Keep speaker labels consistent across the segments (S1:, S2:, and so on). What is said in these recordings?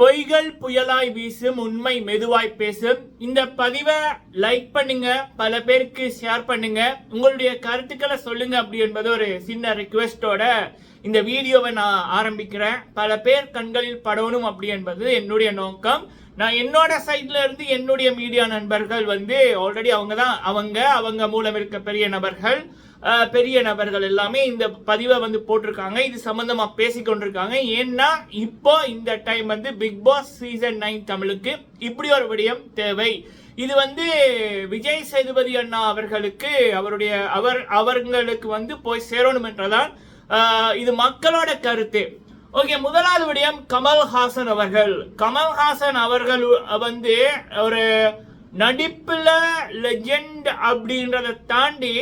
S1: பொய்கள் புயலாய் வீசும் உண்மை மெதுவாய் பேசும். இந்த பதிவை லைக் பண்ணுங்க பல பேருக்கு ஷேர் பண்ணுங்க. உங்களுடைய கருத்துக்களை சொல்லுங்க அப்படி என்பது ஒரு சின்ன ரிக்வெஸ்டோட இந்த வீடியோவை நான் ஆரம்பிக்கிறேன். பல பேர் கண்களில் படணும் அப்படி என்பது என்னுடைய நோக்கம். நான் என்னோட சைட்ல இருந்து என்னுடைய மீடியா நண்பர்கள் வந்து ஆல்ரெடி அவங்க தான் அவங்க அவங்க மூலம் இருக்க பெரிய நபர்கள் பெரிய நபர்கள் எல்லாமே இந்த பதிவை வந்து போட்டிருக்காங்க. இது சம்பந்தமா பேசிக்கொண்டிருக்காங்க ஏன்னா இப்போ இந்த டைம் வந்து பிக் பாஸ் சீசன் நைன் தமிழுக்கு இப்படி ஒரு விடயம் தேவை. இது வந்து விஜய் சேதுபதி அண்ணா அவர்களுக்கு அவருடைய அவர் அவர்களுக்கு வந்து போய் சேரணும் என்றதான் இது மக்களோட கருத்து. ஓகே முதலாவது விடயம் கமல்ஹாசன் அவர்கள். கமல்ஹாசன் அவர்கள் வந்து ஒரு நடிப்புல லெஜெண்ட் அப்படின்றத தாண்டி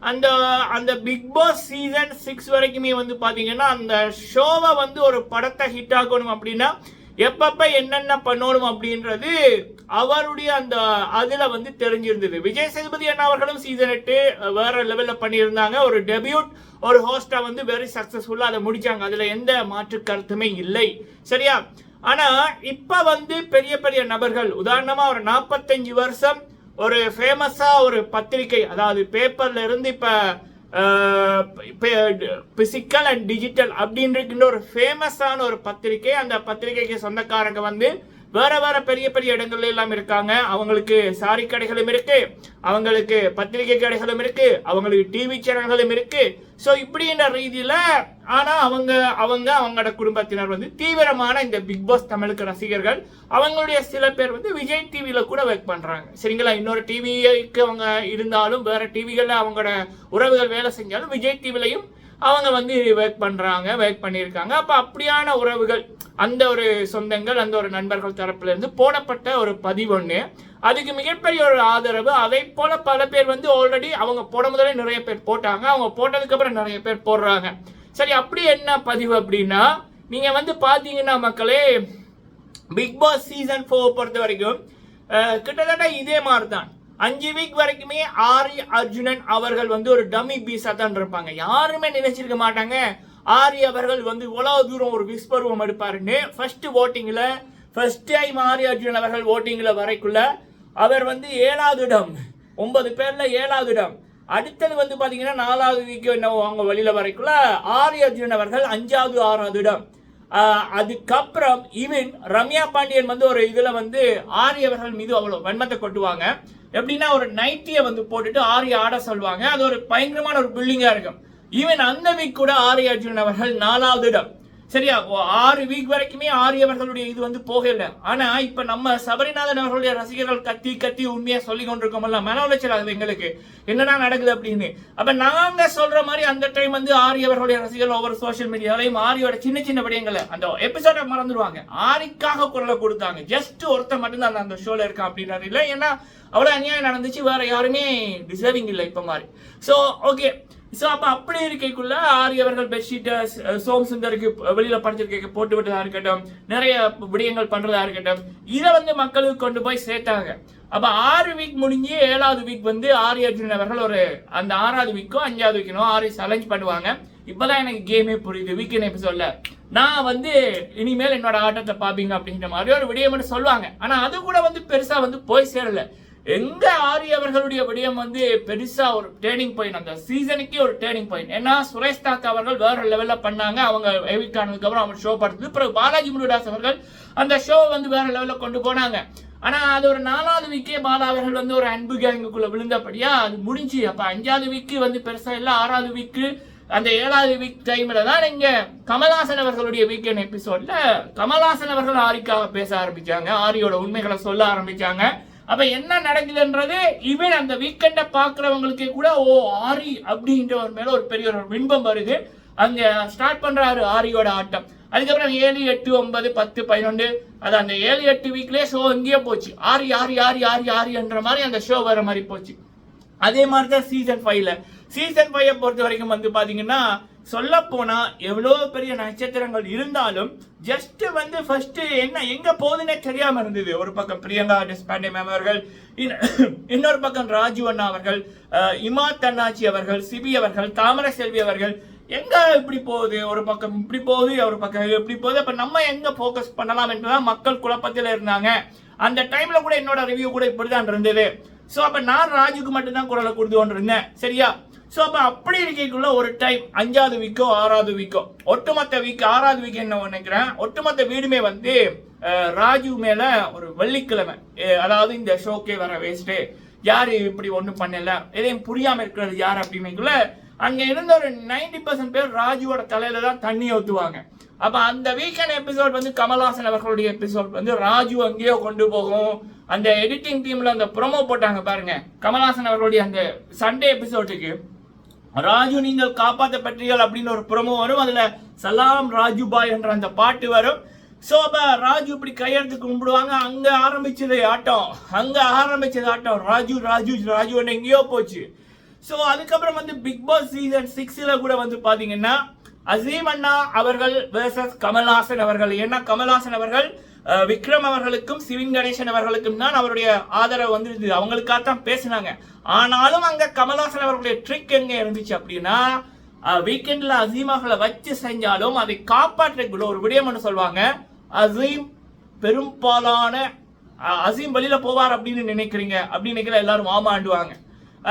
S1: அந்த அந்த பிக் பாஸ் சீசன் சிக்ஸ் வரைக்குமே வந்து பாத்தீங்கன்னா அந்த ஷோவை வந்து ஒரு படத்தை ஹிட் ஆகணும் அப்படின்னா எப்பப்ப என்னென்ன பண்ணணும் அப்படின்றது அவருடைய அந்த அதுல வந்து தெரிஞ்சிருந்தது. விஜய் சேதுபதி அண்ணா அவர்களும் சீசன் எட்டு வேற லெவல்ல பண்ணியிருந்தாங்க. ஒரு டெபியூட் ஒரு ஹோஸ்டா வந்து வெரி சக்சஸ்ஃபுல்லா அதை முடிச்சாங்க. அதுல எந்த மாற்று கருத்துமே இல்லை. சரியா? ஆனா இப்ப வந்து பெரிய பெரிய நபர்கள் உதாரணமா ஒரு நாற்பத்தஞ்சு வருஷம் ஒரு ஃபேமஸா ஒரு பத்திரிகை அதாவது பேப்பர்ல இருந்து இப்ப பிசிக்கல் அண்ட் டிஜிட்டல் அப்படின்ற ஒரு ஃபேமஸான ஒரு பத்திரிகை. அந்த பத்திரிகைக்கு சொந்தக்காரங்க வந்து வேற வேற பெரிய பெரிய இடங்கள்ல எல்லாம் இருக்காங்க. அவங்களுக்கு சாரி கடைகளும் இருக்கு. அவங்களுக்கு பத்திரிகை கடைகளும் இருக்கு. அவங்களுக்கு டிவி சேனல்களும் இருக்கு. ஸோ இப்படின்ற ரீதியில ஆனா அவங்க அவங்க அவங்களோட குடும்பத்தினர் வந்து தீவிரமான இந்த பிக் பாஸ் தமிழுக்கு ரசிகர்கள். அவங்களுடைய சில பேர் வந்து விஜய் டிவியில கூட ஒர்க் பண்றாங்க. சரிங்களா? இன்னொரு டிவிக்கு அவங்க இருந்தாலும் வேற டிவிகள்ல அவங்களோட உறவுகள் வேலை செஞ்சாலும் விஜய் டிவிலையும் அவங்க வந்து ஒர்க் பண்றாங்க ஒர்க் பண்ணியிருக்காங்க. அப்ப அப்படியான உறவுகள் அந்த ஒரு சொந்தங்கள் அந்த ஒரு நண்பர்கள் தரப்புல இருந்து போடப்பட்ட ஒரு பதிவு அதுக்கு மிகப்பெரிய ஒரு ஆதரவு அதை போல பல பேர் வந்து ஆல்ரெடி அவங்க போட முதலே நிறைய பேர் போட்டாங்க. அவங்க போட்டதுக்கு அப்புறம் நிறைய பேர் போடுறாங்க. சரி அப்படி என்ன பதிவு அப்படின்னா நீங்க வந்து பாத்தீங்கன்னா மக்களே பிக் பாஸ் சீசன் ஃபோர் பொறுத்த வரைக்கும் கிட்டத்தட்ட இதே மாதிரி தான் அஞ்சு வீக் வரைக்குமே ஆரி அர்ஜுனன் அவர்கள் வந்து ஒரு டம்மி பீஸா தான் இருப்பாங்க. யாருமே நினைச்சிருக்க மாட்டாங்க. ஆரி அவர்கள் வந்து இவ்வளவு தூரம் ஒரு விஸ்பருவம் எடுப்பாருன்னு ஃபர்ஸ்ட் ஓட்டிங்கில் ஃபர்ஸ்ட் டைம் ஆரி அர்ஜுன் அவர்கள் ஓட்டிங்கில் வரைக்குள்ள அவர் வந்து ஏழாவது இடம் ஒன்பது பேரில் ஏழாவது இடம். அடுத்தது வந்து பார்த்தீங்கன்னா நாலாவது வீக் என்ன அவங்க வழியில் வரைக்குள்ள ஆரி அர்ஜுன் அவர்கள் அஞ்சாவது ஆறாவது இடம். அதுக்கப்புறம் ஈவன் ரம்யா பாண்டியன் வந்து ஒரு இதில் வந்து ஆரி அவர்கள் மீது அவ்வளோ வன்மத்தை கொட்டுவாங்க. எப்படின்னா ஒரு நைட்டியை வந்து போட்டுட்டு ஆரி ஆட சொல்லுவாங்க. அது ஒரு பயங்கரமான ஒரு பில்டிங்காக இருக்கும். ஈவன் அந்த வீக் கூட ஆரி அர்ஜுன் அவர்கள் நாலாவது இடம். சரியா? ஓ, ஆறு வீக் வரைக்குமே ஆரி அவர்களுடைய இது வந்து போகல. ஆனா இப்ப நம்ம சபரிநாதன் அவர்களுடைய ரசிகர்கள் கத்தி கத்தி உண்மையா சொல்லி கொண்டிருக்கோம்ல மன உளைச்சல் ஆகுது எங்களுக்கு. என்னடா நடக்குது அப்படின்னு. அப்ப நாங்க சொல்ற மாதிரி அந்த டைம் வந்து ஆரி அவர்களுடைய ரசிகர்கள் ஒவ்வொரு சோஷியல் மீடியாலையும் ஆரியோட சின்ன சின்ன விடயங்களை அந்த எபிசோட மறந்துடுவாங்க. ஆரிக்காக குரலை கொடுத்தாங்க. ஜஸ்ட் ஒருத்தன் மட்டும்தான் அந்த- அந்த ஷோல இருக்கான் அப்படின்னாரு. இல்லை ஏன்னா அவ்வளவு அநியாயம் நடந்துச்சு. வேற யாருமே டிசர்விங் இல்லை இப்ப மாதிரி. சோ ஓகே ஸோ அப்போ அப்படி இருக்கைக்குள்ள ஆரி அவர்கள் பெட்ஷீட்டை சோம் சுந்தருக்கு வெளியில் படிச்சிருக்க போட்டு விட்டதாக இருக்கட்டும் நிறைய விடயங்கள் பண்ணுறதா இருக்கட்டும் இதை வந்து மக்களுக்கு கொண்டு போய் சேர்த்தாங்க. அப்போ ஆறு வீக் முடிஞ்சு ஏழாவது வீக் வந்து ஆரி அர்ஜுன் அவர்கள் ஒரு அந்த ஆறாவது வீக்கோ அஞ்சாவது வீக்கோ ஆரி சலஞ்ச் பண்ணுவாங்க. இப்போதான் எனக்கு கேமே புரியுது வீக்கெண்ட் எபிசோட்ல நான் வந்து இனிமேல் என்னோட ஆட்டத்தை பார்ப்பீங்க அப்படின்ற மாதிரி ஒரு விடயம் சொல்லுவாங்க. ஆனால் அது கூட வந்து பெருசாக வந்து போய் சேரலை. எங்க ஆரி அவர்களுடைய விடயம் வந்து பெருசா ஒரு டேர்னிங் பாயிண்ட் அந்த சீசனுக்கே ஒரு டேர்னிங் பாயிண்ட் ஏன்னா சுரேஷ் தாக் அவர்கள் வேற லெவல்ல பண்ணாங்க. அவங்க எவிக் ஆனதுக்கு அப்புறம் அவங்க ஷோ படுத்தது பிறகு பாலாஜி முருகதாஸ் அவர்கள் அந்த ஷோ வந்து வேற லெவல்ல கொண்டு போனாங்க. ஆனா அது ஒரு நாலாவது வீக்கே பாலா அவர்கள் வந்து ஒரு அன்பு கேங்குக்குள்ள விழுந்தபடியா அது முடிஞ்சு. அப்ப அஞ்சாவது வீக்கு வந்து பெருசா இல்ல. ஆறாவது வீக்கு அந்த ஏழாவது வீக் டைம்ல தான் இங்க கமல்ஹாசன் அவர்களுடைய வீக்கெண்ட் எபிசோட்ல கமல்ஹாசன் அவர்கள் ஆரிக்காக பேச ஆரம்பிச்சாங்க. ஆரியோட உண்மைகளை சொல்ல ஆரம்பிச்சாங்க. அப்போ என்ன நடக்குதுன்றது ஈவன் அந்த வீக்கெண்டை பார்க்குறவங்களுக்கே கூட ஓ ஆரி அப்படின்ற ஒரு மேலே ஒரு பெரிய ஒரு பின்பம் வருது. அங்கே ஸ்டார்ட் பண்ணுறாரு ஆரியோட ஆட்டம். அதுக்கப்புறம் ஏழு எட்டு ஒன்பது பத்து பதினொன்று அது அந்த ஏழு எட்டு வீக்லேயே ஷோ இங்கேயே போச்சு. ஆரி ஆரி ஆரி ஆரி ஆரின்ற மாதிரி அந்த ஷோ வர மாதிரி போச்சு. அதே மாதிரி தான் சீசன் ஃபைவ்ல சீசன் ஃபைவை பொறுத்த வரைக்கும் வந்து பார்த்தீங்கன்னா சொல்ல போனா பெரிய நட்சத்திரங்கள் இருந்தாலும் ஜஸ்ட் வந்து ஃபர்ஸ்ட் என்ன எங்க போகுதுன்னே தெரியாம இருந்தது. ஒரு பக்கம் பிரியங்கா டெஸ்பாண்டே மேம் அவர்கள் இன்னொரு பக்கம் ராஜு அண்ணா அவர்கள் இமா தன்னாச்சி அவர்கள் சிபி அவர்கள் தாமரை செல்வி அவர்கள் எங்க இப்படி போகுது? ஒரு பக்கம் இப்படி போகுது ஒரு பக்கம் இப்படி போகுது. அப்ப நம்ம எங்க ஃபோக்கஸ் பண்ணலாம் என்றுதான் மக்கள் குழப்பத்தில் இருந்தாங்க. அந்த டைம்ல கூட என்னோட ரிவ்யூ கூட இப்படிதான் இருந்தது. ஸோ அப்ப நான் ராஜுக்கு மட்டும்தான் குரலை கொடுத்து கொண்டிருந்தேன். சரியா? ஸோ அப்போ அப்படி இருக்கக்குள்ள ஒரு டைம் அஞ்சாவது வீக்கோ ஆறாவது வீக்கோ ஒட்டுமொத்த வீக் ஆறாவது வீக் என்ன நினைக்கிறேன்? ஒட்டுமொத்த வீடுமே வந்து ராஜு மேல ஒரு வெள்ளிக்கிழமை அதாவது இந்த ஷோக்கே வர வேஸ்ட்டு யார் இப்படி ஒன்றும் பண்ணல எதையும் புரியாமல் இருக்கிறது யார் அப்படின்னுக்குள்ள அங்கே இருந்த ஒரு 90% பர்சன்ட் பேர் ராஜுவோட தலையில தான் தண்ணி ஊற்றுவாங்க அப்போ அந்த வீக்கெண்ட் எபிசோட் வந்து கமல்ஹாசன் அவர்களுடைய எபிசோட் வந்து ராஜு அங்கேயோ கொண்டு போகும். அந்த எடிட்டிங் டீம்ல அந்த ப்ரோமோ போட்டாங்க பாருங்க. கமல்ஹாசன் அவர்களுடைய அந்த சண்டே எபிசோட்டுக்கு ராஜு நீங்கள் காப்பாற்றப்பட்டீர்கள் அப்படின்னு ஒரு புறமும் வரும். அதுல சலாம் ராஜு பாய் என்ற அந்த பாட்டு வரும். சோ அப்போ ராஜு இப்படி கையெழுத்து கும்பிடுவாங்க. அங்க ஆரம்பிச்சது ஆட்டம். அங்க ஆரம்பிச்சது ஆட்டம். ராஜு ராஜு ராஜு எங்கேயோ போச்சு. ஸோ அதுக்கப்புறம் வந்து பிக் பாஸ் சீசன் சிக்ஸில் கூட வந்து பார்த்தீங்கன்னா அசீம் அண்ணா அவர்கள் வேர்சஸ் கமல்ஹாசன் அவர்கள். ஏன்னா கமல்ஹாசன் அவர்கள் விக்ரம் அவர்களுக்கும் சிவின் கணேசன் அவர்களுக்கும் தான் அவருடைய ஆதரவு வந்து அவங்களுக்காக தான் பேசினாங்க. ஆனாலும் அங்க கமல்ஹாசன் அவர்களுடைய ட்ரிக் எங்க இருந்துச்சு அப்படின்னா வீக்கெண்ட்ல அசீமாகளை வச்சு செஞ்சாலும் அதை காப்பாற்றக்குள்ள ஒரு விடயம் சொல்லுவாங்க. அசீம் பெரும்பாலான அசீம் வெளியில போவார் அப்படின்னு நினைக்கிறீங்க. அப்படின்னு நினைக்கிற எல்லாரும் ஆமாண்டுவாங்க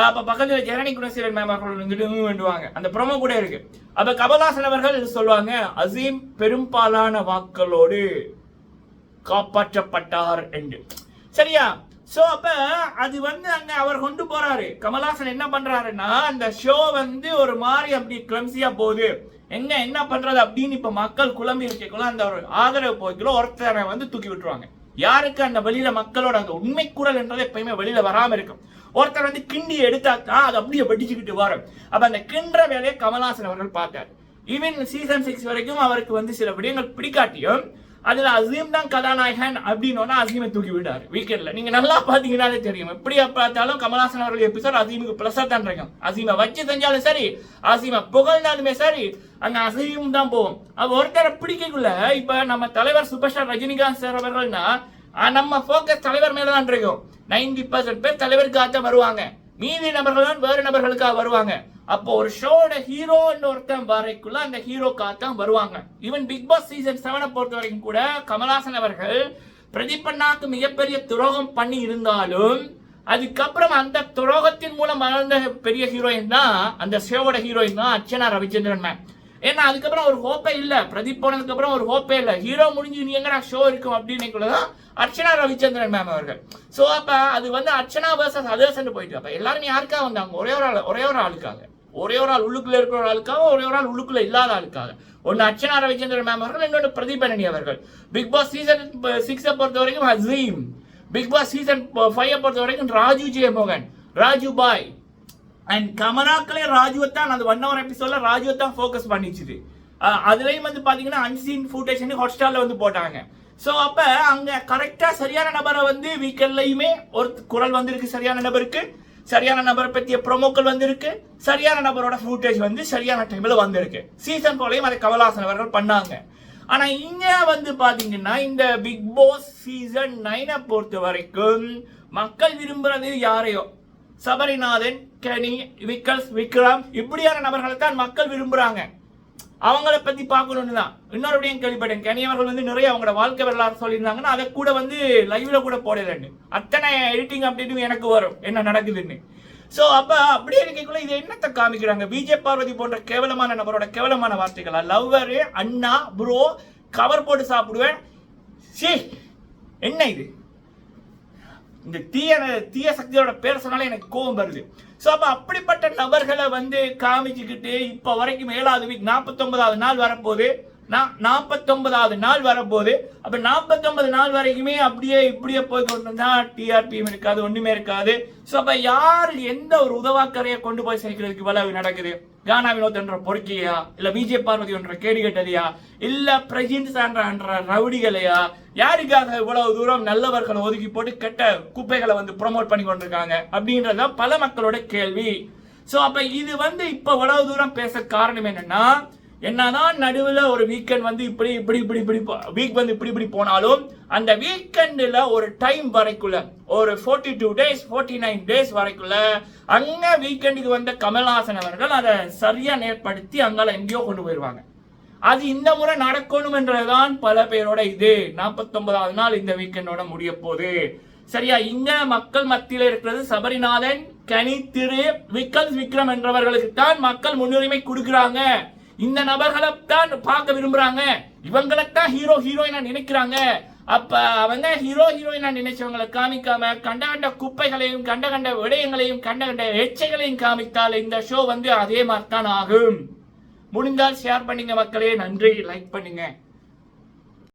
S1: அப்ப பக்கத்துல ஜனனி குணசீலன் மேம் அவர்கள் வந்துட்டு வேண்டுவாங்க. அந்த ப்ரோமோ கூட இருக்கு. அப்ப கமல்ஹாசன் அவர்கள் சொல்லுவாங்க அசீம் பெரும்பாலான வாக்களோடு காப்பாற்றப்பட்டார் என்று. சரியா? சோ அப்ப அது வந்து அங்க அவர் கொண்டு போறாரு. கமலாசன் என்ன பண்றாருன்னா அந்த ஷோ வந்து ஒரு மாதிரி அப்படி கிளம்சியா போகுது. எங்க என்ன பண்றது அப்படின்னு இப்ப மக்கள் குழம்பி இருக்கக்குள்ள அந்த ஒரு ஆதரவு போய்க்குள்ள ஒருத்தரை வந்து தூக்கி விட்டுருவாங்க. யாருக்கு அந்த வெளியில மக்களோட அந்த உண்மை குரல் என்றது எப்பயுமே வெளியில வராம இருக்கும். ஒருத்தர் வந்து கிண்டி எடுத்தா தான் அது அப்படியே வெடிச்சுக்கிட்டு வரும். அப்ப அந்த கிண்டுற வேலையை கமல்ஹாசன் அவர்கள் பார்த்தார். ஈவன் சீசன் சிக்ஸ் வரைக்கும் அவருக்கு வந்து சில விடயங்கள் பிடிக்காட்டியும் அதில் அசீம் தான் கதாநாயகன் அப்படின்னு அசீமை தூக்கி விட்டார் வீக்கெண்டில் நீங்கள் நல்லா பாத்தீங்கன்னாலே தெரியும். எப்படி பார்த்தாலும் கமலாசன் அவர்கள் எபிசோட் அசீமுக்கு ப்ளஸ்ஸாக தான் இருக்கும். அசீமை வச்சு செஞ்சாலும் சரி அசீமை புகழ்னாலுமே சரி அந்த அசீம் தான் போகும். அப்ப ஒருத்தரை பிடிக்கக்குள்ள இப்போ நம்ம தலைவர் சூப்பர் ஸ்டார் ரஜினிகாந்த் சார் அவர்கள்னா நம்ம ஃபோக்கஸ் தலைவர் மேலே தான் இருக்கும். நைன்டி பர்சன்ட் பேர் தலைவருக்காக தான் வருவாங்க. மீதி நபர்கள் தான் வேறு நபர்களுக்காக வருவாங்க. அப்போ ஒரு ஷோட ஹீரோன்னு ஒருத்தன் வரைக்குள்ள அந்த ஹீரோ தான் வருவாங்க. ஈவன் பிக் பாஸ் சீசன் செவனை பொறுத்த வரைக்கும் கூட கமலாசன் அவர்கள் பிரதீபண்ணாக்கு மிகப்பெரிய துரோகம் பண்ணி இருந்தாலும் அதுக்கப்புறம் அந்த துரோகத்தின் மூலம் வளர்ந்த பெரிய ஹீரோயின் தான் அந்த ஷோவோட ஹீரோயின் தான் அர்ச்சனா ரவிச்சந்திரன் மேம் ஏன்னா அதுக்கப்புறம் ஒரு ஹோப்பே இல்லை. பிரதீப் போனதுக்கு அப்புறம் ஒரு ஹோப்பே இல்லை. ஹீரோ முடிஞ்சு நீ எங்கடா ஷோ இருக்கும் அப்படின்னு தான் அர்ச்சனா ரவிச்சந்திரன் மேம் அவர்கள். ஸோ அப்ப அது வந்து அர்ச்சனா வேர்சஸ் அதர்ஸ்ன்னு போயிட்டு அப்ப எல்லாரும் யாருக்காக வந்தாங்க? ஒரே ஒரு ஆள் ஒரே ஒரு ஆளுக்காக. ஒரே ஒரு ஆள் உள்ளுக்குள்ள இருக்கிற ஒரு ஆளுக்காக ஒரே ஒரு ஆள் உள்ளுக்குள்ள இல்லாத ஆளுக்காக. ஒன்று அர்ச்சனா ரவிச்சந்திரன் மேம் அவர்கள் இன்னொன்று பிரதீபரணி அவர்கள். பிக் பாஸ் சீசன் சிக்ஸை பொறுத்த வரைக்கும் Azeem Bigg Boss season five பொறுத்த வரைக்கும் ராஜு ஜெயமோகன். ராஜு பாய். அண்ட் கமராக்களே ராஜுவை தான் அந்த ஒன் ஹவர் எபிசோட்ல ராஜுவை தான் ஃபோக்கஸ் பண்ணிச்சுது. அதுலேயும் வந்து பார்த்தீங்கன்னா அன்சீன் ஃபுட்டேஜ் ஹாட் ஸ்டாரில் வந்து போட்டாங்க. ஸோ அப்போ அங்கே கரெக்டாக சரியான நபரை வந்து வீக்கெண்ட்லையுமே ஒரு குரல் வந்திருக்கு சரியான நபருக்கு. சரியான நபரை பற்றிய ப்ரொமோக்கள் வந்திருக்கு. சரியான நபரோட ஃபுட்டேஜ் வந்து சரியான டைமில் வந்திருக்கு. சீசன் போலையும் அதை கமல்ஹாசன் அவர்கள் பண்ணாங்க. ஆனால் இங்கே வந்து பார்த்தீங்கன்னா இந்த பிக் பாஸ் சீசன் நைனை பொறுத்த வரைக்கும் மக்கள் விரும்புறது யாரையோ? சபரிநாதன் கனி விக்கல்ஸ் விக்ரம் இப்படியான நபர்களை தான் மக்கள் விரும்புகிறாங்க அவங்கள பற்றி பார்க்கணும்னு தான். இன்னொரு விடயம் கேள்விப்பட்டேன். கனி அவர்கள் வந்து நிறைய அவங்களோட வாழ்க்கை வரலாறு சொல்லியிருந்தாங்கன்னா அதை கூட வந்து லைவ்ல கூட போடலன்னு. அத்தனை எடிட்டிங் அப்படின்னு எனக்கு வரும். என்ன நடக்குதுன்னு. ஸோ அப்போ அப்படியே இருக்கக்குள்ள இது என்னத்தை காமிக்கிறாங்க? விஜய் பார்வதி போன்ற கேவலமான நபரோட கேவலமான வார்த்தைகளா? லவ்வரு அண்ணா ப்ரோ கவர் போட்டு சாப்பிடுவேன். சி என்ன இது? இந்த தீய தீய சக்தியோட பேர் சொன்னாலே எனக்கு கோபம் வருது. ஸோ அப்போ அப்படிப்பட்ட நபர்களை வந்து காமிச்சுக்கிட்டு இப்போ வரைக்கும் ஏழாவது வீக் நாற்பத்தொன்பதாவது நாள் வரப்போகுது. நான் நாற்பத்தொன்பதாவது நாள் வரப்போகுது. அப்போ நாற்பத்தொன்பது நாள் வரைக்குமே அப்படியே இப்படியே போய் கொண்டு வந்தால் டிஆர்பியும் இருக்காது ஒன்றுமே இருக்காது. ஸோ அப்போ யார் எந்த ஒரு உதவாக்கரையை கொண்டு போய் சேர்க்கிறதுக்கு இவ்வளவு நடக்குது? கானா வினோத் என்ற பொறுக்கியா இல்ல விஜய் பார்வதி என்ற கேடு கேட்டதையா இல்ல பிரஜின் சான்ற என்ற ரவுடிகளையா யாருக்காக இவ்வளவு தூரம் நல்லவர்களை ஒதுக்கி போட்டு கெட்ட குப்பைகளை வந்து ப்ரொமோட் பண்ணி கொண்டிருக்காங்க அப்படின்றத பல மக்களோட கேள்வி. சோ அப்ப இது வந்து இப்ப இவ்வளவு தூரம் பேச காரணம் என்னன்னா என்னதான் நடுவில் ஒரு வீக்கெண்ட் வந்து இப்படி இப்படி இப்படி இப்படி வீக் வந்து இப்படி இப்படி போனாலும் அந்த வீக்கெண்டில் ஒரு டைம் வரைக்குள்ள ஒரு forty two days forty nine days வரைக்குள்ள அங்கே வீக்கெண்டுக்கு வந்த கமல்ஹாசன் அவர்கள் அதை சரியாக நேர்படுத்தி அங்கால எங்கேயோ கொண்டு போயிடுவாங்க அது இந்த முறை நடக்கணும் என்றதான் பல பேரோட இது. நாற்பத்தொன்பதாவது நாள் இந்த வீக்கெண்டோட முடிய போகுது. சரியா இங்க மக்கள் மத்தியில் இருக்கிறது சபரிநாதன் கனி திரு விக்கல் விக்ரம் என்றவர்களுக்கு தான் மக்கள் முன்னுரிமை கொடுக்குறாங்க. இந்த நபர்களை தான் பார்க்க விரும்புறாங்க. இவங்களைத்தான் ஹீரோ ஹீரோயினா நினைக்கிறாங்க. அப்ப அவங்க ஹீரோ ஹீரோயினா நினைச்சவங்களை காமிக்காம கண்ட கண்ட குப்பைகளையும் கண்ட கண்ட விடயங்களையும் கண்ட கண்ட எச்சைகளையும் காமித்தால் இந்த ஷோ வந்து அதே மாதிரி தான் ஆகும். முடிந்தால் ஷேர் பண்ணுங்க மக்களே. நன்றி. லைக் பண்ணுங்க.